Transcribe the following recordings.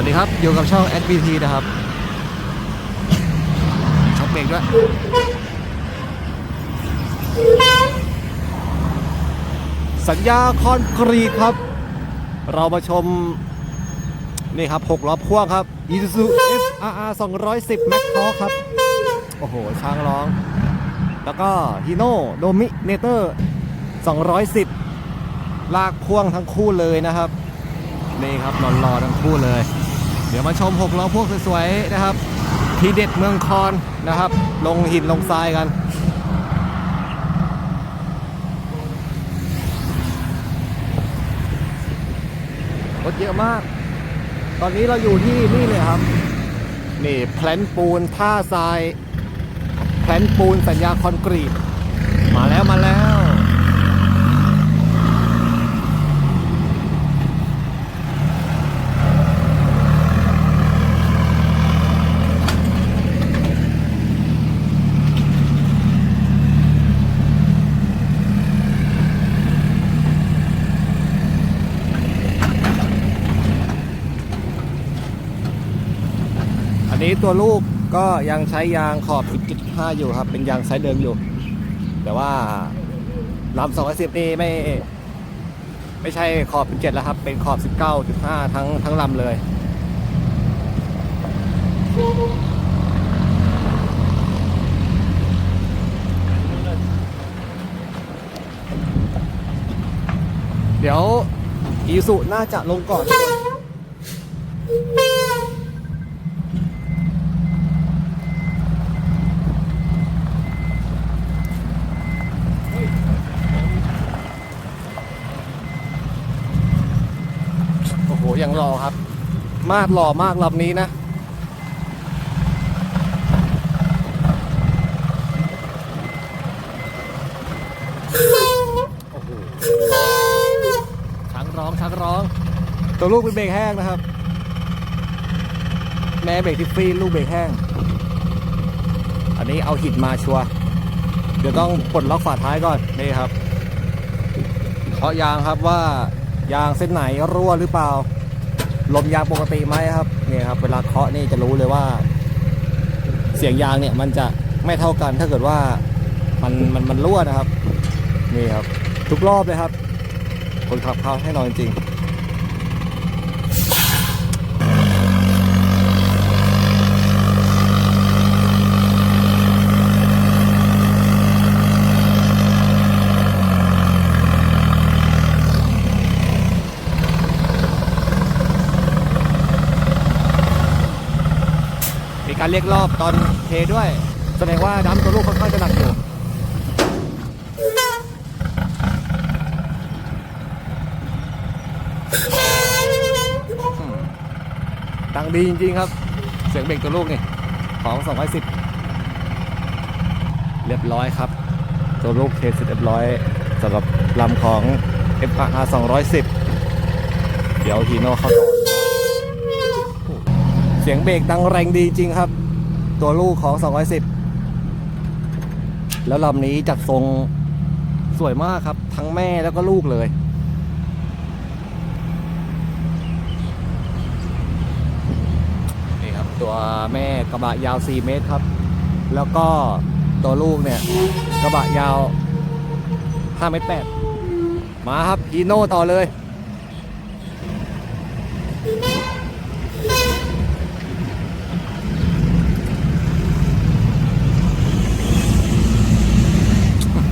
ัสดีครับ อยู่กับช่อง SBT นะครับช็อปเบรกด้วย สัญญาคอนกรีตครับ เรามาชม นี่ครับ6ล้อพ่วงครับ Isuzu FRR 210 Max t o r ครับ โอ้โห ช้างร้อง แล้วก็ Hino Dominator 210 ลากพ่วงทั้งคู่เลยนะครับนี่ครับนอนรอทั้งคู่เลย เดี๋ยวมาชม6ล้อพวงสวยๆนะครับ ทีเด็ดเมืองคอนนะครับ ลงหินลงทรายกันรถเยอะมาก ตอนนี้เราอยู่ที่นี่เลยครับ นี่แพลนปูนท่าทราย แพลนปูนสัญญาคอนกรีต มาแล้วมาแล้ว อั นี้ตัวลูกก็ยังใช้ยางขอบ 10.5 อยู่ครับ เป็นยางไซส์เดิมอยู่ แต่ว่าลำ210 นี่ไม่ ไม่ใช่ขอบ 17 แล้วครับ เป็นขอบ 19.5 ทั้งทั้งลำเลย เดี๋ยวอีสุน่าจะลงก่อนทุกคน โอ้โห ยังรอครับ มากหล่อมากลำนี้นะ โอ้โหช้างร้องช้างร้อง ตัวลูกเป็นเบรกแห้งนะครับ แม่เบรกทิฟฟี่ลูกเบรกแห้ง อันนี้เอาหินมาชัวร์เดี๋ยวต้องปลดล็อกฝาท้ายก่อน นี่ครับเคาะยางครับว่ายางเส้นไหนรั่วหรือเปล่า ลมยางปกติไหมครับเนี่ยครับ เวลาเคาะนี่จะรู้เลยว่า เสียงยางเนี่ยมันจะไม่เท่ากันถ้าเกิดว่ามันมันมันรั่วนะครับ นี่ครับ ทุกรอบเลยครับ คนขับเขาให้นอนจริง เรียกรอบตอนเทด้วย แสดงว่าน้ำตัวลูกค่อนข้างจะหนักอยู่ดังดีจริงๆครับ เสียงเบรกตัวลูกนี่ของ 210 เรียบร้อยครับ ตัวลูกเทสเสร็จเรียบร้อยสำหรับลำของ f r 210 เดี๋ยวฮีโน่เข้าต่อ เสียงเบรกดังแรงดีจริงครับ ตัวลูกของ 210 แล้วลำนี้จัดทรงสวยมากครับ ทั้งแม่แล้วก็ลูกเลยนี่ครับ ตัวแม่กระบะยาว 4 เมตรครับ แล้วก็ตัวลูกเนี่ย กระบะยาว5เมตร8มาครับฮีโน่ต่อเลย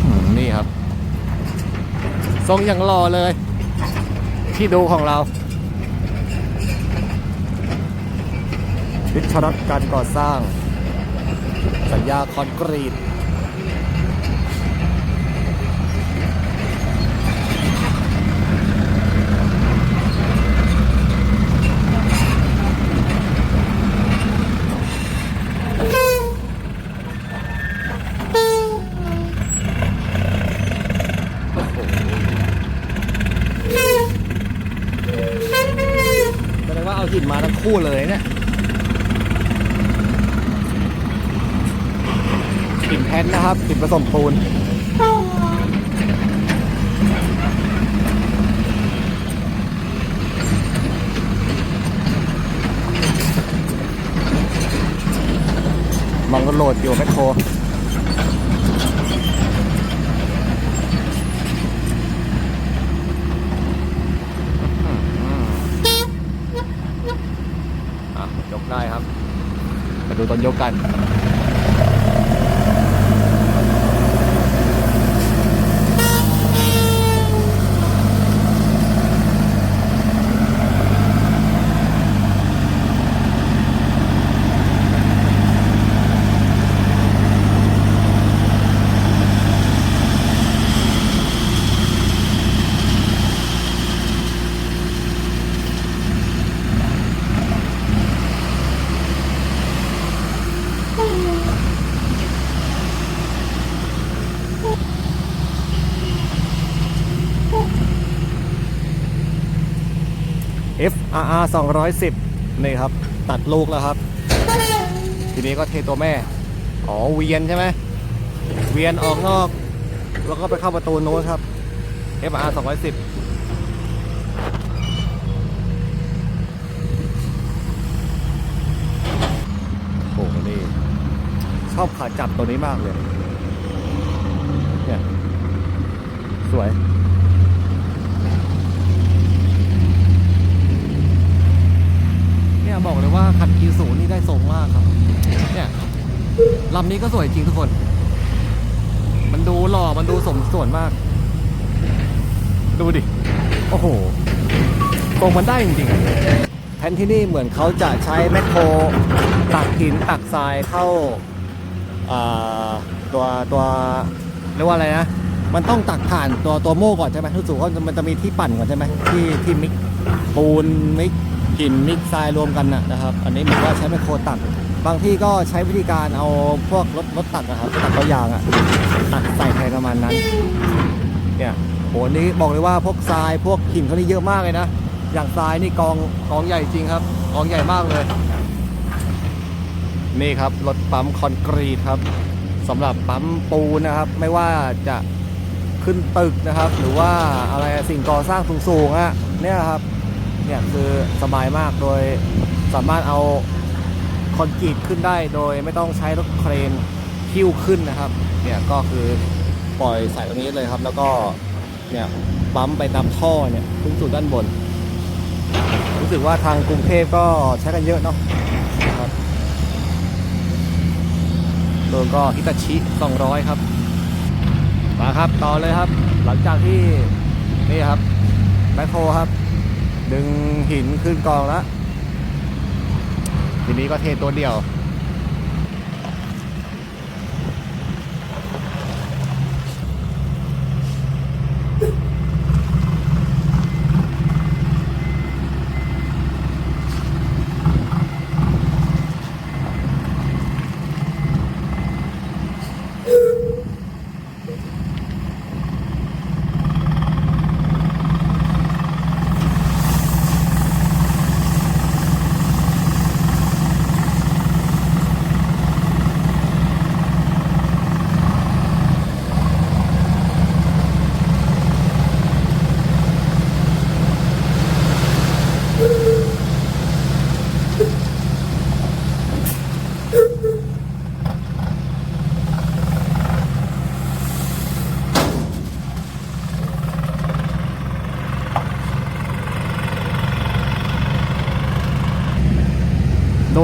อืมนี่ครับ ทรงอย่างหล่อเลย ที่ดูของเราวิชรัตการก่อสร้าง สัญญาคอนกรีต ผสมปูน มองก็โหลดอยู่แมคโครยกได้ครับ มาดูตอนยกกัน FRR 210 นี่ครับ ตัดลูกแล้วครับ ทีนี้ก็เทตัวแม่ อ๋อ เวียนใช่ไหม เวียนออกนอก แล้วก็ไปเข้าประตูโน้นครับ FRR 210โอ้โหนี่ชอบขาจับตัวนี้มากเลย เนี่ย สวย เนี่ยบอกเลย ว่าคันอีศูนี่ได้ทรงมากครับ เนี่ยลำนี้ก็สวยจริงทุกคน มันดูหล่อ มันดูสมส่วนมาก ดูดิ โอ้โหทรงมันได้จริงๆแทนที่นี่เหมือนเขาจะใช้แมคโครตักหินตักทรายเข้าตัวตัวเรียกว่าอะไรนะ มันต้องตักผ่านตัวตัวโม่ก่อนใช่ไหมรู้สึกว่ามันจะมีที่ปั่นก่อนใช่ไหมที่ที่มิกปูนมิก หินมิกทรายรวมกันนะครับ อันนี้เหมือนว่าใช้แมโครตัก บางที่ก็ใช้วิธีการเอาพวกรถรถตักนะครับตักตัวยางอะตักใส่แทนประมาณนั้น เนี่ยโหนนี้บอกเลยว่าพวกทรายพวกหินเขานี่เยอะมากเลยนะ อย่างทรายนี่กองกองใหญ่จริงครับกองใหญ่มากเลย นี่ครับรถปั๊มคอนกรีตครับสำหรับปั๊มปูนนะครับ ไม่ว่าจะขึ้นตึกนะครับ หรือว่าอะไรสิ่งก่อสร้างสูงๆอะเนี่ยครับ เนี่ยคือสบายมากโดยสามารถเอาคอนกรีตขึ้นได้โดยไม่ต้องใช้รถเครนคิ้วขึ้นนะครับ เนี่ยก็คือปล่อยใส่ตรงนี้เลยครับ แล้วก็เนี่ยปั๊มไปตามท่อเนี่ยขึ้นสู่ด้านบน รู้สึกว่าทางกรุงเทพก็ใช้กันเยอะเนาะนะครับโดยก็ฮิตาชิ 200 ครับมาครับต่อเลยครับ หลังจากที่นี่ครับแมคโครครับ ดึงหินขึ้นกองแล้วทีนี้ก็เทตัวเดียว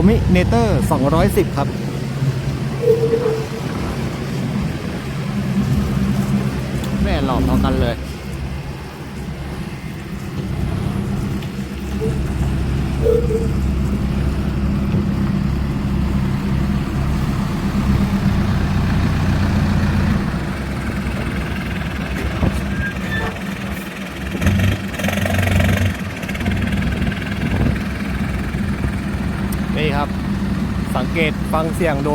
มิเนเตอร์ 210 ครับ แม่หลอกเท่ากันเลย นี่ครับ สังเกตฟังเสียงดู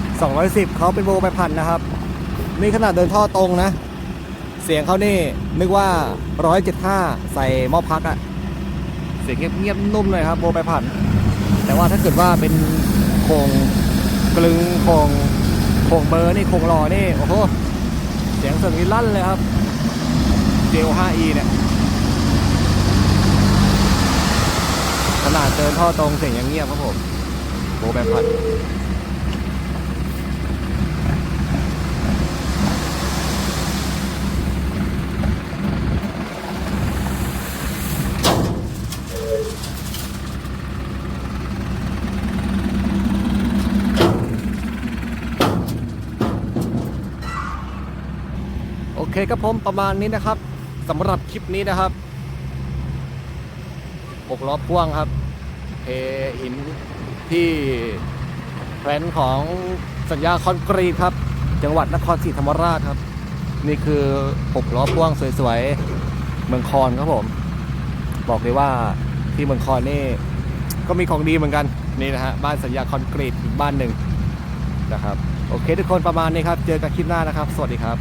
210เขาเป็นโบไปพันนะครับ นี่ขนาดเดินท่อตรงนะ เสียงเขานี่นึกว่า 175 ใส่หม้อพักอะเสียงเงียบๆนุ่มเลยครับโบไปพันแต่ว่าถ้าเกิดว่าเป็นโครงกลึงโครงโครงเบอร์นี่โครงรอนี่โอ้โหเสียงสนี่ลั่นเลยครับ JO5E เนี่ย ขนาดเดินท่อตรงเสียงยังเงียบครับผมโบแบมพัดโอเคครับผมประมาณนี้นะครับสำหรับคลิปนี้นะครับ กล้อพ่วงครับเทหินที่แพลนของสัญญาคอนกรีตครับ จังหวัดนครศรีธรรมราชครับ นี่คือหกล้อพ่วงสวยๆเมืองคอนครับผม บอกเลยว่าที่เมืองคอนนี่ก็มีของดีเหมือนกันนี่นะฮะบ้านสัญญาคอนกรีตอีกบ้านหนึ่งนะครับ โอเคทุกคนประมาณนี้ครับ เจอกันคลิปหน้านะครับ สวัสดีครับ